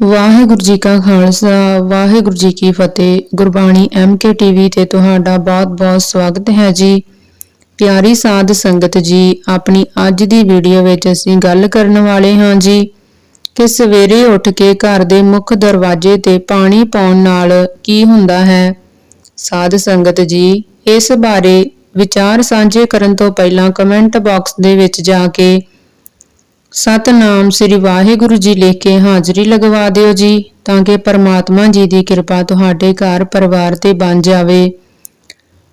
ਵਾਹਿਗੁਰੂ ਜੀ ਕਾ ਖਾਲਸਾ, ਵਾਹਿਗੁਰੂ ਜੀ ਕੀ ਫਤਿਹ। Gurbani MK TV ਤੇ ਤੁਹਾਡਾ ਬਹੁਤ-ਬਹੁਤ ਸਵਾਗਤ ਹੈ ਜੀ। ਪਿਆਰੀ ਸਾਧ ਸੰਗਤ ਜੀ, ਆਪਣੀ ਅੱਜ ਦੀ ਵੀਡੀਓ ਵਿੱਚ ਅਸੀਂ ਗੱਲ ਕਰਨ ਵਾਲੇ ਹਾਂ ਜੀ ਕਿ ਸਵੇਰੇ ਉੱਠ ਕੇ ਘਰ ਦੇ ਮੁੱਖ ਦਰਵਾਜ਼ੇ ਤੇ ਪਾਣੀ ਪਾਉਣ ਨਾਲ ਕੀ ਹੁੰਦਾ ਹੈ। ਸਾਧ ਸੰਗਤ ਜੀ, ਇਸ ਬਾਰੇ ਵਿਚਾਰ ਸਾਂਝੇ ਕਰਨ ਤੋਂ ਪਹਿਲਾਂ ਕਮੈਂਟ ਬਾਕਸ ਦੇ ਵਿੱਚ ਜਾ ਕੇ ਸਤਨਾਮ ਸ੍ਰੀ ਵਾਹਿਗੁਰੂ ਜੀ ਲਿਖ ਕੇ ਹਾਜ਼ਰੀ ਲਗਵਾ ਦਿਓ ਜੀ, ਤਾਂ ਕਿ ਪਰਮਾਤਮਾ ਜੀ ਦੀ ਕਿਰਪਾ ਤੁਹਾਡੇ ਘਰ ਪਰਿਵਾਰ ਤੇ ਬਣ ਜਾਵੇ।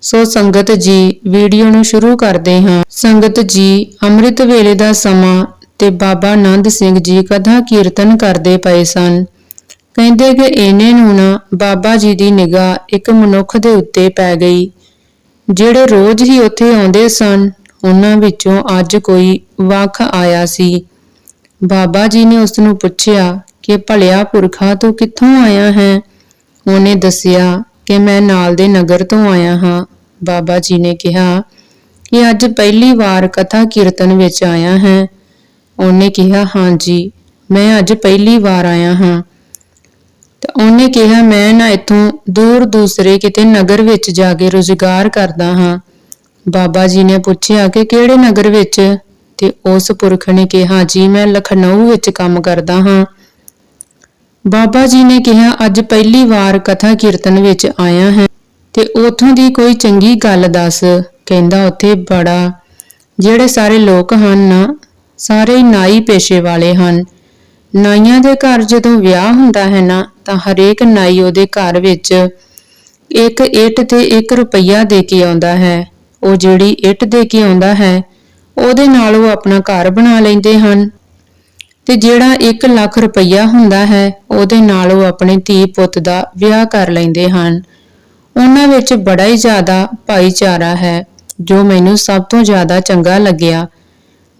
ਸੋ ਸੰਗਤ ਜੀ, ਵੀਡੀਓ ਨੂੰ ਸ਼ੁਰੂ ਕਰਦੇ ਹਾਂ। ਸੰਗਤ ਜੀ, ਅੰਮ੍ਰਿਤ ਵੇਲੇ ਦਾ ਸਮਾਂ ਤੇ ਬਾਬਾ ਆਨੰਦ ਸਿੰਘ ਜੀ ਕਥਾ ਕੀਰਤਨ ਕਰਦੇ ਪਏ ਸਨ। ਕਹਿੰਦੇ ਕਿ ਇਹਨੇ ਨੂੰ ਨਾ ਬਾਬਾ ਜੀ ਦੀ ਨਿਗਾਹ ਇੱਕ ਮਨੁੱਖ ਦੇ ਉੱਤੇ ਪੈ ਗਈ। ਜਿਹੜੇ ਰੋਜ਼ ਹੀ ਉੱਥੇ ਆਉਂਦੇ ਸਨ, ਉਹਨਾਂ ਵਿੱਚੋਂ ਅੱਜ ਕੋਈ ਵੱਖ ਆਇਆ ਸੀ। ਬਾਬਾ ਜੀ ਨੇ ਉਸ ਨੂੰ ਪੁੱਛਿਆ ਕਿ ਭਲਿਆ ਪੁਰਖਾ ਤੂੰ ਕਿੱਥੋਂ ਆਇਆ ਹੈ? ਉਹਨੇ ਦੱਸਿਆ ਕਿ ਮੈਂ ਨਾਲ ਦੇ ਨਗਰ ਤੋਂ ਆਇਆ ਹਾਂ। ਬਾਬਾ ਜੀ ਨੇ ਕਿਹਾ ਕਿ ਅੱਜ ਪਹਿਲੀ ਵਾਰ ਕਥਾ ਕੀਰਤਨ ਵਿੱਚ ਆਇਆ ਹੈ। ਉਹਨੇ ਕਿਹਾ ਹਾਂਜੀ ਮੈਂ ਅੱਜ ਪਹਿਲੀ ਵਾਰ ਆਇਆ ਹਾਂ। ਤਾਂ ਉਹਨੇ ਕਿਹਾ, ਮੈਂ ਨਾ ਇੱਥੋਂ ਦੂਰ ਦੂਸਰੇ ਕਿਤੇ ਨਗਰ ਵਿੱਚ ਜਾ ਕੇ ਰੁਜ਼ਗਾਰ ਕਰਦਾ ਹਾਂ। ਬਾਬਾ ਜੀ ਨੇ ਪੁੱਛਿਆ ਕਿ ਕਿਹੜੇ ਨਗਰ ਵਿੱਚ? ਤੇ ਉਸ ਪੁਰਖ ਨੇ ਕਿਹਾ, ਜੀ, ਮੈਂ ਲਖਨਊ ਵਿੱਚ ਕੰਮ ਕਰਦਾ ਹਾਂ। ਬਾਬਾ ਜੀ ਨੇ ਕਿਹਾ, ਅੱਜ ਪਹਿਲੀ ਵਾਰ ਕਥਾ ਕੀਰਤਨ ਵਿੱਚ ਆਇਆ ਹੈ ਤੇ ਉਥੋਂ ਦੀ ਕੋਈ ਚੰਗੀ ਗੱਲ ਦੱਸ। ਕਹਿੰਦਾ, ਉੱਥੇ ਬੜਾ, ਜਿਹੜੇ ਸਾਰੇ ਲੋਕ ਹਨ ਨਾ, ਸਾਰੇ ਨਾਈ ਪੇਸ਼ੇ ਵਾਲੇ ਹਨ। ਨਾਈਆਂ ਦੇ ਘਰ ਜਦੋਂ ਵਿਆਹ ਹੁੰਦਾ ਹੈ ਨਾ, ਤਾਂ ਹਰੇਕ ਨਾਈ ਉਹਦੇ ਘਰ ਵਿੱਚ ਇੱਕ ਇੱਟ ਤੇ 1 ਰੁਪਈਆ ਦੇ ਕੇ ਆਉਂਦਾ ਹੈ। ਉਹ ਜਿਹੜੀ ਇੱਟ ਦੇ ਕੇ ਆਉਂਦਾ ਹੈ ਉਹਦੇ ਨਾਲ ਉਹ ਆਪਣਾ ਘਰ ਬਣਾ ਲੈਂਦੇ ਹਨ। ਤੇ ਜਿਹੜਾ 1 ਲੱਖ ਰੁਪਈਆ ਹੁੰਦਾ ਹੈ, ਉਹਦੇ ਨਾਲ ਉਹ ਆਪਣੇ ਧੀ ਪੁੱਤ ਦਾ ਵਿਆਹ ਕਰ ਲੈਂਦੇ ਹਨ। ਉਹਨਾਂ ਵਿੱਚ ਬੜਾ ਹੀ ਜ਼ਿਆਦਾ ਭਾਈਚਾਰਾ ਹੈ, ਜੋ ਮੈਨੂੰ ਸਭ ਤੋਂ ਜ਼ਿਆਦਾ ਚੰਗਾ ਲੱਗਿਆ।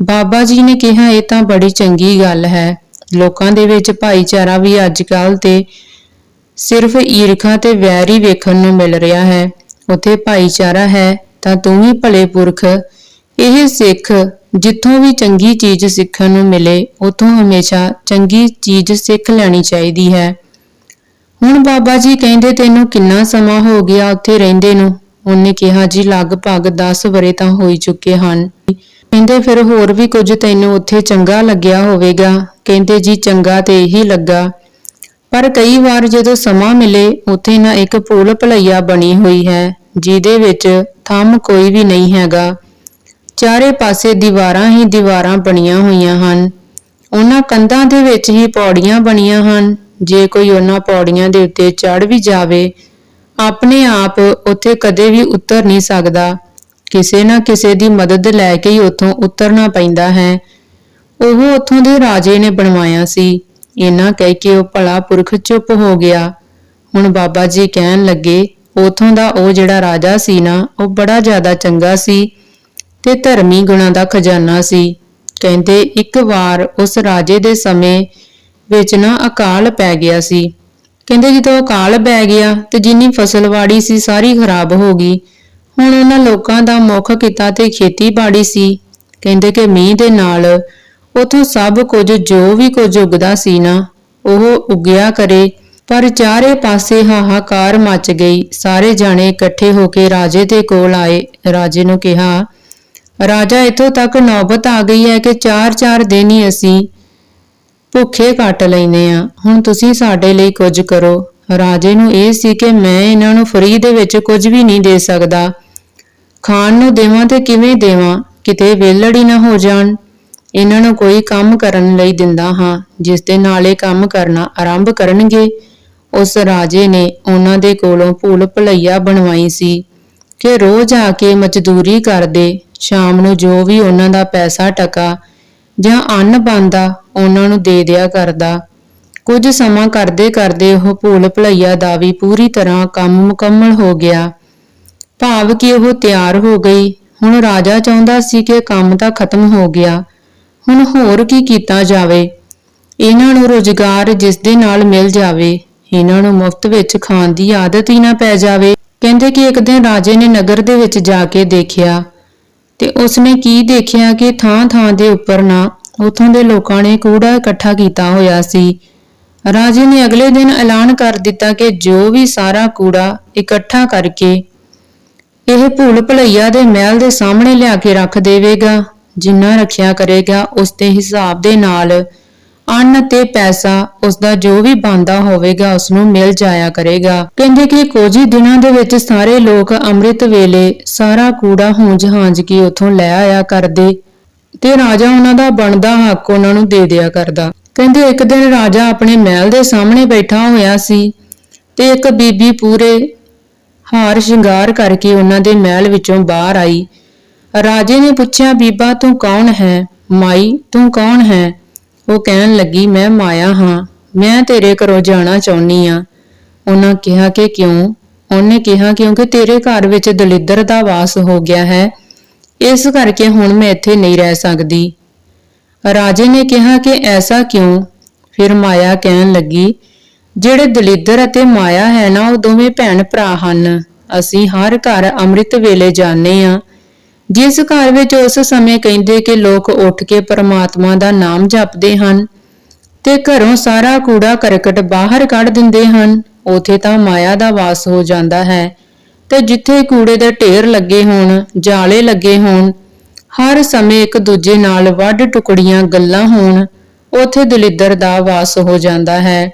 ਬਾਬਾ ਜੀ ਨੇ ਕਿਹਾ, ਇਹ ਤਾਂ ਬੜੀ ਚੰਗੀ ਗੱਲ ਹੈ। ਲੋਕਾਂ ਦੇ ਵਿੱਚ ਭਾਈਚਾਰਾ ਵੀ ਅੱਜ ਕੱਲ ਤੇ ਸਿਰਫ ਈਰਖਾ ਤੇ ਵੈਰ ਹੀ ਵੇਖਣ ਨੂੰ ਮਿਲ ਰਿਹਾ ਹੈ। ਉਥੇ ਭਾਈਚਾਰਾ ਹੈ ਤਾਂ ਤੂੰ ਵੀ ਭਲੇ ਪੁਰਖ ਇਹ ਸਿੱਖ ਜਿੱਥੋਂ ਵੀ ਚੰਗੀ ਚੀਜ਼ ਸਿੱਖਣ ਨੂੰ ਮਿਲੇ, ਉਥੋਂ ਹਮੇਸ਼ਾ ਚੰਗੀ ਚੀਜ਼ ਸਿੱਖ ਲੈਣੀ ਚਾਹੀਦੀ ਹੈ। ਹੁਣ ਬਾਬਾ ਜੀ ਕਹਿੰਦੇ, ਤੈਨੂੰ ਕਿੰਨਾ ਸਮਾਂ ਹੋ ਗਿਆ ਉੱਥੇ ਰਹਿੰਦੇ ਨੂੰ? ਉਹਨੇ ਕਿਹਾ, ਜੀ, ਲਗਭਗ 10 ਵਰੇ ਤਾਂ ਹੋਈ ਚੁੱਕੇ ਹਨ। ਕਹਿੰਦੇ, ਫਿਰ ਹੋਰ ਵੀ ਕੁਝ ਤੈਨੂੰ ਉੱਥੇ ਚੰਗਾ ਲੱਗਿਆ ਹੋਵੇਗਾ? ਕਹਿੰਦੇ, ਜੀ, ਚੰਗਾ ਤੇ ਇਹੀ ਲੱਗਾ। ਪਰ ਕਈ ਵਾਰ ਜਦੋਂ ਸਮਾਂ ਮਿਲੇ, ਉੱਥੇ ਨਾ ਇੱਕ ਭੂਲ ਭਲਈਆ ਬਣੀ ਹੋਈ ਹੈ, ਜਿਹਦੇ ਵਿੱਚ ਥੰਮ ਕੋਈ ਵੀ ਨਹੀਂ ਹੈਗਾ। ਚਾਰੇ ਪਾਸੇ ਦੀਵਾਰਾਂ ਹੀ ਦੀਵਾਰਾਂ ਬਣੀਆਂ ਹੋਈਆਂ ਹਨ। ਉਹਨਾਂ ਕੰਧਾਂ ਦੇ ਵਿੱਚ ਹੀ ਪੌੜੀਆਂ ਬਣੀਆਂ ਹਨ। ਜੇ ਕੋਈ ਉਹਨਾਂ ਪੌੜੀਆਂ ਦੇ ਉੱਤੇ ਚੜ ਵੀ ਜਾਵੇ, ਆਪਣੇ ਆਪ ਉੱਥੇ ਕਦੇ ਵੀ ਉਤਰ ਨਹੀਂ ਸਕਦਾ। ਕਿਸੇ ਨਾ ਕਿਸੇ ਦੀ ਮਦਦ ਲੈ ਕੇ ਹੀ ਉੱਥੋਂ ਉਤਰਨਾ ਪੈਂਦਾ ਹੈ। ਉਹ ਉੱਥੋਂ ਦੇ ਰਾਜੇ ਨੇ ਬਣਵਾਇਆ ਸੀ। ਇਹਨਾਂ ਕਹਿ ਕੇ ਉਹ ਭਲਾ ਪੁਰਖ ਚੁੱਪ ਹੋ ਗਿਆ। ਹੁਣ ਬਾਬਾ ਜੀ ਕਹਿਣ ਲੱਗੇ, ਉਥੋਂ ਦਾ ਉਹ ਜਿਹੜਾ ਰਾਜਾ ਸੀ ਨਾ, ਉਹ ਬੜਾ ਜ਼ਿਆਦਾ ਚੰਗਾ ਸੀ। ਤੇ ਧਰਮੀ ਗੁਣਾਂ ਦਾ ਖਜ਼ਾਨਾ ਸੀ। ਕਹਿੰਦੇ, ਇੱਕ ਵਾਰ ਉਸ ਰਾਜੇ ਦੇ ਸਮੇਂ ਵਿੱਚ ਨਾ ਅਕਾਲ ਪੈ ਗਿਆ ਸੀ। ਕਹਿੰਦੇ, ਜਦੋਂ ਅਕਾਲ ਪੈ ਗਿਆ ਤੇ ਜਿੰਨੀ ਫਸਲਵਾੜੀ ਸੀ, ਸਾਰੀ ਖਰਾਬ ਹੋ ਗਈ। ਹੁਣ ਉਹਨਾਂ ਲੋਕਾਂ ਦਾ ਮੁੱਖ ਕਿੱਤਾ ਤੇ ਖੇਤੀਬਾੜੀ ਸੀ। ਕਹਿੰਦੇ ਕਿ ਮੀਂਹ ਦੇ ਨਾਲ ਉਥੋਂ ਸਭ ਕੁਝ, ਜੋ ਵੀ ਕੁਝ ਉਗਦਾ ਸੀ ਨਾ, ਉਹ ਉਗਿਆ ਕਰੇ। ਪਰ ਚਾਰੇ ਪਾਸੇ ਹਾਹਾਕਾਰ ਮਚ ਗਈ। ਸਾਰੇ ਜਾਣੇ ਇਕੱਠੇ ਹੋ ਕੇ ਰਾਜੇ ਦੇ ਕੋਲ ਆਏ। ਰਾਜੇ ਨੂੰ ਕਿਹਾ ਰਾਜਾ ਇਥੋਂ ਤੱਕ ਨੌਬਤ ਆ ਗਈ ਹੈ ਕਿ 4-4 ਦਿਨ ਹੀ ਅਸੀਂ ਭੁੱਖੇ ਕੱਟ ਲੈਨੇ ਆ ਹੁਣ ਤੁਸੀਂ ਸਾਡੇ ਲਈ ਕੁਝ ਕਰੋ। ਰਾਜੇ ਨੂੰ ਇਹ ਸੀ ਕਿ ਮੈਂ ਇਹਨਾਂ ਨੂੰ ਫਰੀ ਦੇ ਵਿੱਚ ਕੁਝ ਵੀ ਨਹੀਂ ਦੇ ਸਕਦਾ। ਖਾਣ ਨੂੰ ਦੇਵਾਂ ਤੇ ਕਿਵੇਂ ਦੇਵਾਂ? ਕਿਤੇ ਵੇਲੜੀ ਨਾ ਹੋ ਜਾਣ। ਇਹਨਾਂ ਨੂੰ ਕੋਈ ਕੰਮ ਕਰਨ ਲਈ ਦਿੰਦਾ ਹਾਂ। ਜਿਸ ਦੇ ਨਾਲ ਇਹ ਕੰਮ ਕਰਨਾ ਆਰੰਭ ਕਰਨਗੇ। ਉਸ ਰਾਜੇ ਨੇ ਉਹਨਾਂ ਦੇ ਕੋਲੋਂ ਭੂਲ ਭਲਈਆ ਬਣਵਾਈ ਸੀ। ਕਿ ਰੋਜ਼ ਆ ਕੇ ਮਜ਼ਦੂਰੀ ਕਰਦੇ, ਸ਼ਾਮ ਨੂੰ ਜੋ ਵੀ ਉਹਨਾਂ ਦਾ ਪੈਸਾ ਟਕਾ ਜਾਂ ਅੰਨ ਬੰਦਾ ਉਹਨਾਂ ਨੂੰ ਦੇ ਦਿਆ ਕਰਦਾ। ਕੁਝ ਸਮਾਂ ਕਰਦੇ ਕਰਦੇ ਉਹ ਭੂਲ ਭਲਈਆ ਦਾ ਵੀ ਪੂਰੀ ਤਰ੍ਹਾਂ ਕੰਮ ਮੁਕੰਮਲ ਹੋ ਗਿਆ। ਭਾਵ ਕਿ ਉਹ ਤਿਆਰ ਹੋ ਗਈ। ਹੁਣ ਰਾਜਾ ਚਾਹੁੰਦਾ ਸੀ ਕਿ ਕੰਮ ਤਾਂ ਖਤਮ ਹੋ ਗਿਆ। ਹੁਣ ਹੋਰ ਕੀ ਕੀਤਾ ਜਾਵੇ? ਇਹਨਾਂ ਨੂੰ ਰੋਜ਼ਗਾਰ ਜਿਸ ਦੇ ਨਾਲ ਮਿਲ ਜਾਵੇ, ਇਹਨਾਂ ਨੂੰ ਮੁਫਤ ਵਿੱਚ ਖਾਣ ਦੀ ਆਦਤ ਹੀ ਨਾ ਪੈ ਜਾਵੇ। ਕਹਿੰਦੇ ਕਿ ਇੱਕ ਦਿਨ ਰਾਜੇ ਨੇ ਨਗਰ ਦੇ ਵਿੱਚ ਜਾ ਕੇ ਦੇਖਿਆ ਤੇ ਉਸਨੇ ਕੀ ਦੇਖਿਆ ਕਿ ਥਾਂ ਥਾਂ ਦੇ ਉੱਪਰ ਨਾ ਉਥੋਂ ਦੇ ਲੋਕਾਂ ਨੇ ਕੂੜਾ ਇਕੱਠਾ ਕੀਤਾ ਹੋਇਆ ਸੀ। ਰਾਜੇ ਨੇ ਅਗਲੇ ਦਿਨ ਐਲਾਨ ਕਰ ਦਿੱਤਾ ਕਿ ਜੋ ਵੀ ਸਾਰਾ ਕੂੜਾ ਇਕੱਠਾ ਕਰਕੇ ਇਹ ਭੂਲ ਭਲਈਆ ਦੇ ਮਹਿਲ ਦੇ ਸਾਹਮਣੇ ਲਿਆ ਕੇ ਰੱਖ ਦੇਵੇਗਾ, ਜਿੰਨਾ ਰੱਖਿਆ ਕਰੇਗਾ, ਉਸ ਦੇ ਹਿਸਾਬ ਦੇ ਨਾਲ ਅੰਨ ਤੇ ਪੈਸਾ ਉਸ ਦਾ ਜੋ ਵੀ ਬੰਦਾ ਹੋਵੇਗਾ ਉਸ ਨੂੰ ਮਿਲ ਜਾਇਆ ਕਰੇਗਾ। ਕਹਿੰਦੇ ਕਿ ਕੁਝ ਹੀ ਦਿਨਾਂ ਦੇ ਵਿੱਚ ਸਾਰੇ ਲੋਕ ਅੰਮ੍ਰਿਤ ਵੇਲੇ ਸਾਰਾ ਕੂੜਾ ਹੂੰਜ ਹਾਂਜ ਕੇ ਉਥੋਂ ਲੈ ਆਇਆ ਕਰਦੇ ਤੇ ਰਾਜਾ ਉਹਨਾਂ ਦਾ ਬਣਦਾ ਹੱਕ ਉਹਨਾਂ ਨੂੰ ਦੇ ਦਿਆ ਕਰਦਾ। ਕਹਿੰਦੇ ਇੱਕ ਦਿਨ ਰਾਜਾ ਆਪਣੇ ਮਹਿਲ ਦੇ ਸਾਹਮਣੇ ਬੈਠਾ ਹੋਇਆ ਸੀ ਤੇ ਇੱਕ ਬੀਬੀ ਪੂਰੇ ਹਾਰ ਸ਼ਿੰਗਾਰ ਕਰਕੇ ਉਹਨਾਂ ਦੇ ਮਹਿਲ ਵਿੱਚੋਂ ਬਾਹਰ ਆਈ। ਰਾਜੇ ਨੇ ਪੁੱਛਿਆ, ਬੀਬਾ, ਤੂੰ ਕੌਣ ਹੈ? ਮਾਈ, ਤੂੰ ਕੌਣ ਹੈ? ਉਹ ਕਹਿਣ ਲੱਗੀ, ਮੈਂ ਮਾਇਆ ਹਾਂ, ਮੈਂ ਤੇਰੇ ਘਰੋਂ ਜਾਣਾ ਚਾਹੁੰਨੀ ਆ ਉਹਨਾਂ ਕਿਹਾ ਕਿ ਕਿਉਂ? ਉਹਨੇ ਕਿਹਾ, ਕਿਉਂਕਿ ਤੇਰੇ ਘਰ ਵਿੱਚ ਦਲਿੱਦਰ ਦਾ ਵਾਸ ਹੋ ਗਿਆ ਹੈ। ਇਸ ਕਰਕੇ ਹੁਣ ਮੈਂ ਇੱਥੇ ਨਹੀਂ ਰਹਿ ਸਕਦੀ। ਰਾਜੇ ਨੇ ਕਿਹਾ ਕਿ ਐਸਾ ਕਿਉਂ? ਫਿਰ ਮਾਇਆ ਕਹਿਣ ਲੱਗੀ, ਜਿਹੜੇ ਦਲਿੱਦਰ ਅਤੇ ਮਾਇਆ ਹੈ ਨਾ, ਉਹ ਦੋਵੇਂ ਭੈਣ ਭਰਾ ਹਨ। ਅਸੀਂ ਹਰ ਘਰ ਅੰਮ੍ਰਿਤ ਵੇਲੇ ਜਾਂਦੇ ਆ ਜਿਸ ਘਰ ਵਿੱਚ ਉਸ ਸਮੇਂ ਕਹਿੰਦੇ ਕਿ ਲੋਕ ਉੱਠ ਕੇ ਪਰਮਾਤਮਾ ਦਾ ਨਾਮ ਜਪਦੇ ਹਨ ਤੇ ਘਰੋਂ ਸਾਰਾ ਕੂੜਾ ਕਰਕਟ ਬਾਹਰ ਕੱਢ ਦਿੰਦੇ ਹਨ, ਉਥੇ ਤਾਂ ਮਾਇਆ ਦਾ ਵਾਸ ਹੋ ਜਾਂਦਾ ਹੈ। ਤੇ ਜਿੱਥੇ ਕੂੜੇ ਦੇ ਢੇਰ ਲੱਗੇ ਹੋਣ, ਜਾਲੇ ਲੱਗੇ ਹੋਣ, ਹਰ ਸਮੇਂ ਇੱਕ ਦੂਜੇ ਨਾਲ ਵੱਡ ਟੁਕੜੀਆਂ ਗੱਲਾਂ ਹੋਣ, ਉਥੇ ਦਲਿੱਦਰ ਦਾ ਵਾਸ ਹੋ ਜਾਂਦਾ ਹੈ।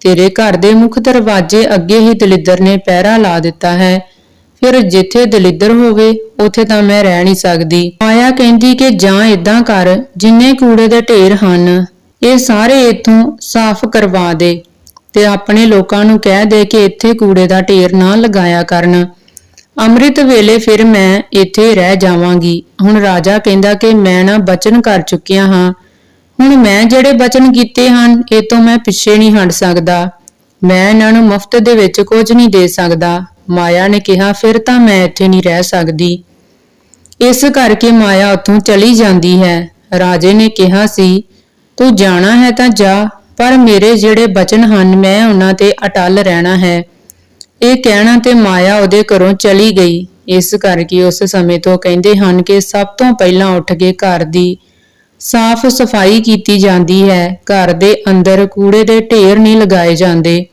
ਤੇਰੇ ਘਰ ਦੇ ਮੁੱਖ ਦਰਵਾਜ਼ੇ ਅੱਗੇ ਹੀ ਦਲਿੱਦਰ ਨੇ ਪਹਿਰਾ ਲਾ ਦਿੱਤਾ ਹੈ। ਫਿਰ ਜਿੱਥੇ ਦਲਿੱਦਰ ਹੋਵੇ, ਉਥੇ ਤਾਂ ਮੈਂ ਰਹਿ ਨਹੀਂ ਸਕਦੀ। ਮਾਇਆ ਕਹਿੰਦੀ ਕਿ ਜਾਂ ਇਦਾਂ ਕਰ, ਜਿੰਨੇ ਕੂੜੇ ਦੇ ਢੇਰ ਹਨ, ਇਹ ਸਾਰੇ ਇਥੋਂ ਸਾਫ਼ ਕਰਵਾ ਦੇ ਤੇ ਆਪਣੇ ਲੋਕਾਂ ਨੂੰ ਕਹਿ ਦੇ ਕਿ ਇੱਥੇ ਕੂੜੇ ਦਾ ਢੇਰ ਨਾ ਲਗਾਇਆ ਕਰਨ। ਅੰਮ੍ਰਿਤ ਵੇਲੇ ਫਿਰ ਮੈਂ ਇੱਥੇ ਰਹਿ ਜਾਵਾਂਗੀ। ਹੁਣ ਰਾਜਾ ਕਹਿੰਦਾ ਕਿ ਮੈਂ ਨਾ ਬਚਨ ਕਰ ਚੁੱਕਿਆ ਹਾਂ। ਹੁਣ ਮੈਂ ਜਿਹੜੇ ਬਚਨ ਕੀਤੇ ਹਨ, ਇਹ ਤੋਂ ਮੈਂ ਪਿੱਛੇ ਨਹੀਂ ਹਟ ਸਕਦਾ। ਮੈਂ ਇਹਨਾਂ ਨੂੰ ਮੁਫਤ ਦੇ ਵਿੱਚ ਕੁਝ ਨਹੀਂ ਦੇ ਸਕਦਾ। ਮਾਇਆ ਨੇ ਕਿਹਾ, ਫਿਰ ਤਾਂ ਮੈਂ ਇੱਥੇ ਨਹੀਂ ਰਹਿ ਸਕਦੀ। ਇਸ ਕਰਕੇ ਮਾਇਆ ਉੱਥੋਂ ਚਲੀ ਜਾਂਦੀ ਹੈ। ਰਾਜੇ ਨੇ ਕਿਹਾ ਸੀ, ਤੂੰ ਜਾਣਾ ਹੈ ਤਾਂ ਜਾ, ਪਰ ਮੇਰੇ ਜਿਹੜੇ ਬਚਨ ਹਨ, ਮੈਂ ਉਹਨਾਂ ਤੇ ਅਟਲ ਰਹਿਣਾ ਹੈ। ਇਹ ਕਹਿਣਾ ਤੇ ਮਾਇਆ ਉਹਦੇ ਘਰੋਂ ਚਲੀ ਗਈ। ਇਸ ਕਰਕੇ ਉਸ ਸਮੇਂ ਤੋਂ ਕਹਿੰਦੇ ਹਨ ਕਿ ਸਭ ਤੋਂ ਪਹਿਲਾਂ ਉੱਠ ਕੇ ਘਰ ਦੀ ਸਾਫ਼ ਸਫ਼ਾਈ ਕੀਤੀ ਜਾਂਦੀ ਹੈ। ਘਰ ਦੇ ਅੰਦਰ ਕੂੜੇ ਦੇ ਢੇਰ ਨਹੀਂ ਲਗਾਏ ਜਾਂਦੇ।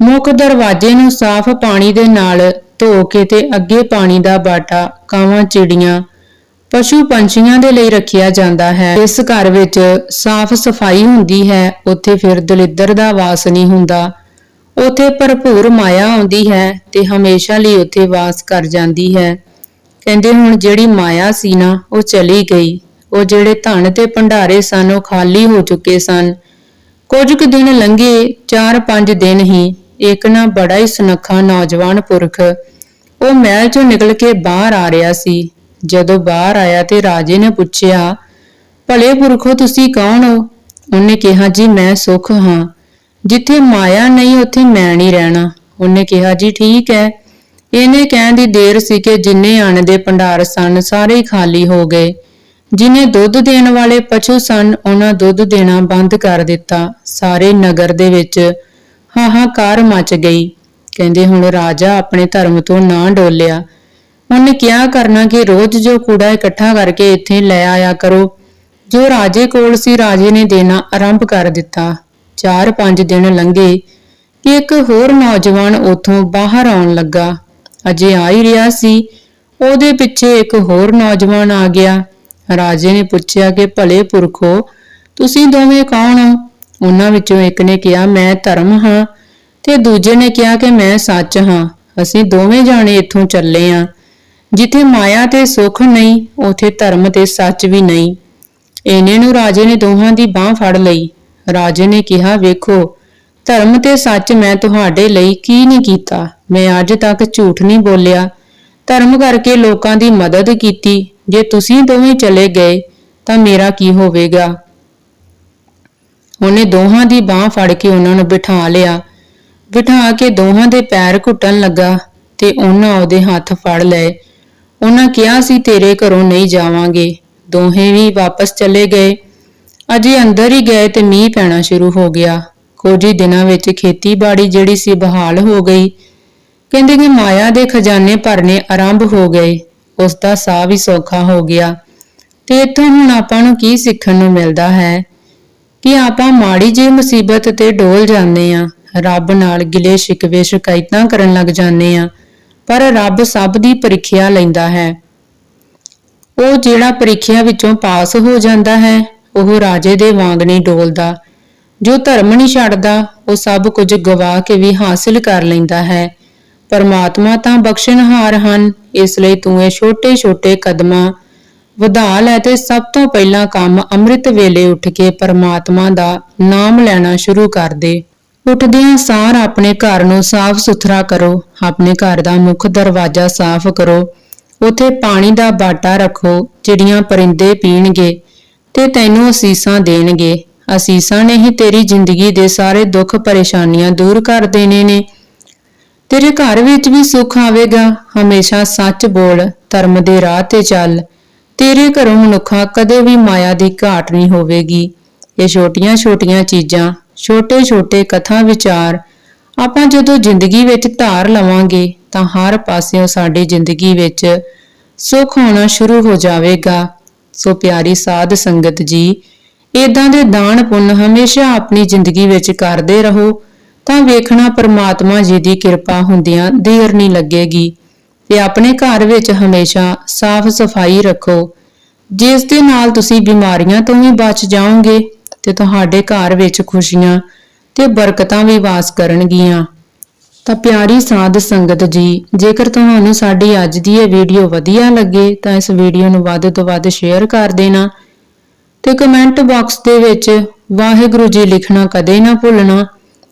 ਮੁੱਖ ਦਰਵਾਜ਼ੇ ਨੂੰ ਸਾਫ਼ ਪਾਣੀ ਦੇ ਨਾਲ ਧੋ ਕੇ ਤੇ ਅੱਗੇ ਪਾਣੀ ਦਾ ਬਾਟਾ, ਕਾਵਾਂ, ਚਿੜੀਆਂ, ਪਸ਼ੂ ਪੰਛੀਆਂ ਦੇ ਲਈ ਰੱਖਿਆ ਜਾਂਦਾ ਹੈ। ਇਸ ਘਰ ਵਿੱਚ ਸਾਫ਼ ਸਫ਼ਾਈ ਹੁੰਦੀ ਹੈ, ਉੱਥੇ ਫਿਰ ਦਲਿੱਦਰ ਦਾ ਵਾਸ ਨਹੀਂ ਹੁੰਦਾ। ਉੱਥੇ ਭਰਪੂਰ ਮਾਇਆ ਆਉਂਦੀ ਹੈ ਤੇ ਹਮੇਸ਼ਾ ਲਈ ਉੱਥੇ ਵਾਸ ਕਰ ਜਾਂਦੀ ਹੈ। ਕਹਿੰਦੇ ਹੁਣ ਜਿਹੜੀ ਮਾਇਆ ਸੀ ਨਾ, ਉਹ ਚਲੀ ਗਈ। ਉਹ ਜਿਹੜੇ ਧਨ ਤੇ ਭੰਡਾਰੇ ਸਨ, ਉਹ ਖਾਲੀ ਹੋ ਚੁੱਕੇ ਸਨ। ਕੁਝ ਕੁ ਦਿਨ ਲੰਘੇ 4-5 ਦਿਨ ਹੀ ਇੱਕ ਨਾ ਬੜਾ ਹੀ ਸੁਨੱਖਾ ਨੌਜਵਾਨ ਪੁਰਖ। ਉਹ ਮਹਿਲ ਚੋਂ ਨਿਕਲ ਕੇ ਬਾਹਰ ਆ ਰਿਹਾ ਸੀ। ਜਦੋਂ ਬਾਹਰ ਆਇਆ ਤੇ ਰਾਜੇ ਨੇ ਪੁੱਛਿਆ, ਭਲੇ ਪੁਰਖੋ, ਤੁਸੀਂ ਕੌਣ ਹੋ? ਉਹਨੇ ਕਿਹਾ, ਜੀ, ਮੈਂ ਸੁਖ ਹਾਂ। ਜਿੱਥੇ ਮਾਇਆ ਨਹੀਂ, ਉੱਥੇ ਮੈਂ ਨਹੀਂ ਰਹਿਣਾ। ਉਹਨੇ ਕਿਹਾ, ਜੀ, ਠੀਕ ਹੈ। ਇਹਨੇ ਕਹਿਣ ਦੀ ਦੇਰ ਸੀ ਕਿ ਜਿੰਨੇ ਅੰਨ ਦੇ ਭੰਡਾਰ ਸਨ, ਸਾਰੇ ਹੀ ਖਾਲੀ ਹੋ ਗਏ। ਜਿਨੇ ਦੁੱਧ ਦੇਣ ਵਾਲੇ ਪਸ਼ੂ ਸਨ, ਉਹਨਾਂ ਦੁੱਧ ਦੇਣਾ ਬੰਦ ਕਰ ਦਿੱਤਾ। ਸਾਰੇ ਨਗਰ ਦੇ ਵਿੱਚ ਹਾਹਾਕਾਰ ਮਚ ਗਈ। ਕਹਿੰਦੇ ਹੁਣ ਰਾਜਾ ਆਪਣੇ ਧਰਮ ਤੋਂ ਨਾ ਡੋਲਿਆ। ਉਹਨੇ ਕਿਹਾ ਕਰਨਾ ਕਿ ਰੋਜ਼ ਜੋ ਕੂੜਾ ਇਕੱਠਾ ਕਰਕੇ ਇੱਥੇ ਲੈ ਆਇਆ ਕਰੋ। ਜੋ ਰਾਜੇ ਕੋਲ ਸੀ ਰਾਜੇ ਨੇ ਦੇਣਾ ਆਰੰਭ ਕਰ ਦਿੱਤਾ। 4-5 ਦਿਨ ਲੰਘੇ ਕਿ ਇੱਕ ਹੋਰ ਨੌਜਵਾਨ ਉਥੋਂ ਬਾਹਰ ਆਉਣ ਲੱਗਾ। ਅਜੇ ਆ ਹੀ ਰਿਹਾ ਸੀ। ਉਹਦੇ ਪਿੱਛੇ ਇੱਕ ਹੋਰ ਨੌਜਵਾਨ ਆ ਗਿਆ। ਰਾਜੇ ਨੇ ਪੁੱਛਿਆ ਕਿ ਭਲੇ ਪੁਰਖੋ, ਤੁਸੀਂ ਦੋਵੇਂ ਕੌਣ ਹੋ? ਉਹਨਾਂ ਵਿੱਚੋਂ ਇੱਕ ਨੇ ਕਿਹਾ, ਮੈਂ ਧਰਮ ਹਾਂ ਤੇ ਦੂਜੇ ਨੇ ਕਿਹਾ ਕਿ ਮੈਂ ਸੱਚ ਹਾਂ। ਅਸੀਂ ਦੋਵੇਂ ਜਾਣੇ ਇੱਥੋਂ ਚੱਲੇ ਆਂ। ਜਿੱਥੇ ਮਾਇਆ ਤੇ ਸੁੱਖ ਨਹੀਂ, ਉਥੇ ਧਰਮ ਤੇ ਸੱਚ ਵੀ ਨਹੀਂ। ਇਹਨੇ ਨੂੰ ਰਾਜੇ ਨੇ ਦੋਹਾਂ ਦੀ ਬਾਹ ਫੜ ਲਈ। ਰਾਜੇ ਨੇ ਕਿਹਾ, ਵੇਖੋ, ਧਰਮ ਤੇ ਸੱਚ ਮੈਂ ਤੁਹਾਡੇ ਲਈ ਕੀ ਨਹੀਂ ਕੀਤਾ? ਮੈਂ ਅੱਜ ਤੱਕ ਝੂਠ ਨਹੀਂ ਬੋਲਿਆ। ਧਰਮ ਕਰਕੇ ਲੋਕਾਂ ਦੀ ਮਦਦ ਕੀਤੀ। ਜੇ ਤੁਸੀਂ ਦੋਵੇਂ ਚਲੇ ਗਏ, ਤਾਂ ਮੇਰਾ ਕੀ ਹੋਵੇਗਾ? ਉਹਨੇ ਦੋਹਾਂ ਦੀ ਬਾਹ ਫੜ ਕੇ ਉਹਨਾਂ ਨੂੰ ਬਿਠਾ ਲਿਆ। ਬਿਠਾ ਕੇ ਦੋਹਾਂ ਦੇ ਪੈਰ ਘੁੱਟਣ ਲੱਗਾ ਤੇ ਉਹਨਾਂ ਉਹਦੇ ਹੱਥ ਫੜ ਲਏ। ਉਹਨਾਂ ਕਿਹਾ ਸੀ ਤੇਰੇ ਘਰੋਂ ਨਹੀਂ ਜਾਵਾਂਗੇ। ਦੋਹੇ ਵੀ ਵਾਪਸ ਚਲੇ ਗਏ। ਅਜੇ ਅੰਦਰ ਹੀ ਗਏ ਤੇ ਮੀਂਹ ਪੈਣਾ ਸ਼ੁਰੂ ਹੋ ਗਿਆ। ਕੁਝ ਹੀ ਦਿਨਾਂ ਵਿੱਚ ਖੇਤੀਬਾੜੀ ਜਿਹੜੀ ਸੀ ਬਹਾਲ ਹੋ ਗਈ। ਕਹਿੰਦੇ ਕਿ ਮਾਇਆ ਦੇ ਖਜ਼ਾਨੇ ਭਰਨੇ ਆਰੰਭ ਹੋ ਗਏ। ਉਸ ਦਾ ਸਾਹ ਵੀ ਸੌਖਾ ਹੋ ਗਿਆ। ਤੇ ਇੱਥੋਂ ਹੁਣ ਆਪਾਂ ਨੂੰ ਕੀ ਸਿੱਖਣ ਨੂੰ ਮਿਲਦਾ ਹੈ? ਕਿ ਆਪਾਂ ਮਾੜੀ ਜਿਹੀ ਮੁਸੀਬਤ ਤੇ ਡੋਲ ਜਾਂਦੇ ਆ, ਰੱਬ ਨਾਲ ਗਿਲੇ ਸ਼ਿਕਵੇ ਸ਼ਿਕਾਇਤਾਂ ਕਰਨ ਲੱਗ ਜਾਂਦੇ ਆ, ਪਰ ਰੱਬ ਸਭ ਦੀ ਪ੍ਰੀਖਿਆ ਲੈਂਦਾ ਹੈ। ਉਹ ਜਿਹੜਾ ਪ੍ਰੀਖਿਆ ਵਿੱਚੋਂ ਪਾਸ ਹੋ ਜਾਂਦਾ ਹੈ, ਉਹ ਰਾਜੇ ਦੇ ਵਾਂਗ ਨਹੀਂ ਡੋਲਦਾ। ਜੋ ਧਰਮ ਨਹੀਂ ਛੱਡਦਾ, ਉਹ ਸਭ ਕੁਝ ਗਵਾ ਕੇ ਵੀ ਹਾਸਿਲ ਕਰ ਲੈਂਦਾ ਹੈ। ਪਰਮਾਤਮਾ ਤਾਂ ਬਖਸ਼ਣਹਾਰ ਹਨ, ਇਸ ਲਈ ਤੂੰ ਇਹ ਛੋਟੇ-ਛੋਟੇ ਕਦਮਾਂ ਵਧਾ ਲੈ ਤੇ ਸਭ ਤੋਂ ਪਹਿਲਾਂ ਕੰਮ ਅੰਮ੍ਰਿਤ ਵੇਲੇ ਉੱਠ ਕੇ ਪਰਮਾਤਮਾ ਦਾ ਨਾਮ ਲੈਣਾ ਸ਼ੁਰੂ ਕਰ ਦੇ। ਉੱਠਦਿਆਂ ਸਾਰ ਆਪਣੇ ਘਰ ਨੂੰ ਸਾਫ਼ ਸੁਥਰਾ ਕਰੋ, ਆਪਣੇ ਘਰ ਦਾ ਮੁੱਖ ਦਰਵਾਜ਼ਾ ਸਾਫ਼ ਕਰੋ, ਉਥੇ ਪਾਣੀ ਦਾ ਬਾਟਾ ਰੱਖੋ, ਚਿੜੀਆਂ ਪਰਿੰਦੇ ਪੀਣਗੇ ਤੇ ਤੈਨੂੰ ਅਸੀਸਾਂ ਦੇਣਗੇ। ਅਸੀਸਾਂ ਨੇ ਹੀ ਤੇਰੀ ਜ਼ਿੰਦਗੀ ਦੇ ਸਾਰੇ ਦੁੱਖ ਪਰੇਸ਼ਾਨੀਆਂ ਦੂਰ ਕਰ ਦੇਣੇ ਨੇ। ਤੇਰੇ ਘਰ ਵਿੱਚ ਵੀ ਸੁੱਖ ਆਵੇਗਾ, ਹਮੇਸ਼ਾ ਸੱਚ ਬੋਲ, ਧਰਮ ਦੇ ਰਾਹ ਤੇ ਚੱਲ। ਤੇਰੇ ਘਰੋਂ ਮਨੁੱਖਾਂ ਕਦੇ ਵੀ ਮਾਇਆ ਦੀ ਘਾਟ ਨਹੀਂ ਹੋਵੇਗੀ। ਇਹ ਛੋਟੀਆਂ-ਛੋਟੀਆਂ ਚੀਜ਼ਾਂ ਛੋਟੇ-ਛੋਟੇ ਕਥਾ ਵਿਚਾਰ ਆਪਾਂ ਜਦੋਂ ਜ਼ਿੰਦਗੀ ਵਿੱਚ ਧਾਰ ਲਵਾਂਗੇ ਤਾਂ ਹਰ ਪਾਸਿਓਂ ਸਾਡੀ ਜ਼ਿੰਦਗੀ ਵਿੱਚ ਸੁੱਖ ਹੋਣਾ ਸ਼ੁਰੂ ਹੋ ਜਾਵੇਗਾ। ਸੋ ਪਿਆਰੀ ਸਾਧ ਸੰਗਤ ਜੀ ਇਦਾਂ ਦੇ ਦਾਨ ਪੁੰਨ ਹਮੇਸ਼ਾ ਆਪਣੀ ਜ਼ਿੰਦਗੀ ਵਿੱਚ ਕਰਦੇ ਰਹੋ ਤਾਂ ਵੇਖਣਾ ਪਰਮਾਤਮਾ ਜੀ ਦੀ ਕਿਰਪਾ ਹੁੰਦਿਆਂ ਦੇਰ ਨਹੀਂ ਲੱਗੇਗੀ। ਤੇ ਆਪਣੇ ਘਰ ਵਿੱਚ ਹਮੇਸ਼ਾ ਸਾਫ਼ ਸਫ਼ਾਈ ਰੱਖੋ। ਜਿਸ ਦੇ ਨਾਲ ਤੁਸੀਂ ਬਿਮਾਰੀਆਂ ਤੋਂ ਵੀ ਬਚ ਜਾਓਗੇ ਤੇ ਤੁਹਾਡੇ ਘਰ ਵਿੱਚ ਖੁਸ਼ੀਆਂ ਤੇ ਬਰਕਤਾਂ ਵੀ ਵਾਸ ਕਰਨਗੀਆਂ। ਤਾਂ ਪਿਆਰੀ ਸਾਧ ਸੰਗਤ ਜੀ, ਜੇਕਰ ਤੁਹਾਨੂੰ ਸਾਡੀ ਅੱਜ ਦੀ ਇਹ ਵੀਡੀਓ ਵਧੀਆ ਲੱਗੇ, ਤਾਂ ਇਸ ਵੀਡੀਓ ਨੂੰ ਵੱਧ ਤੋਂ ਵੱਧ ਸ਼ੇਅਰ ਕਰ ਦੇਣਾ ਤੇ ਕਮੈਂਟ ਬਾਕਸ ਦੇ ਵਿੱਚ ਵਾਹਿਗੁਰੂ ਜੀ ਲਿਖਣਾ ਕਦੇ ਨਾ ਭੁੱਲਣਾ।